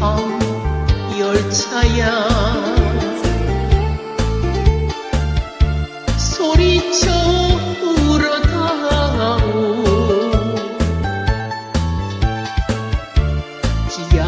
밤 열차야. 소리쳐 울어다오. 기야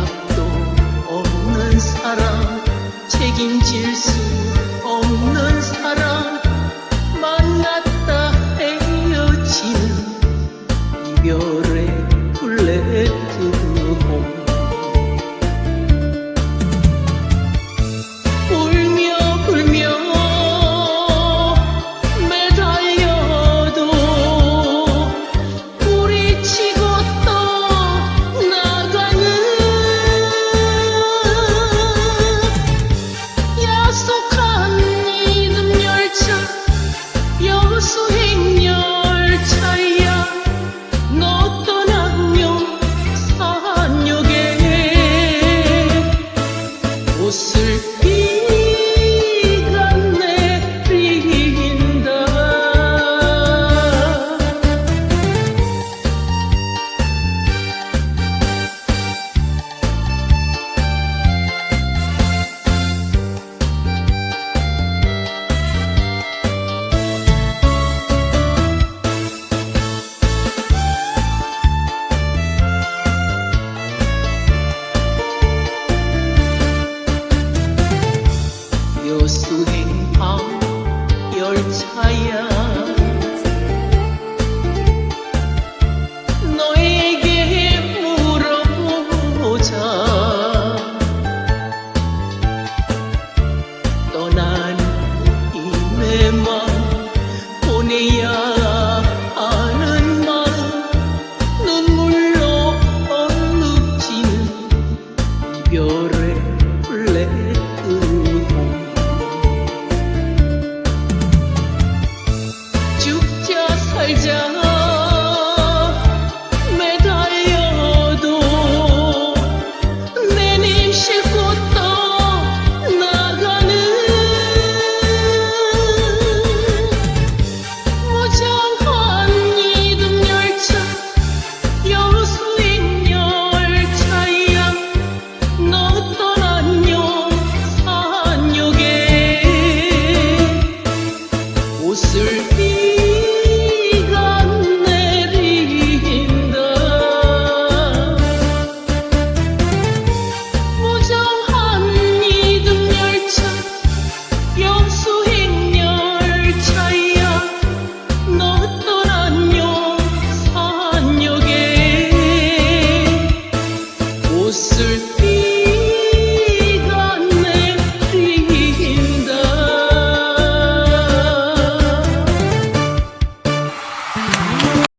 수행하 열차야. 너에게 물어보자. 떠난 이내만 보내야 하는 마음 눈물로 얼룩지는 이별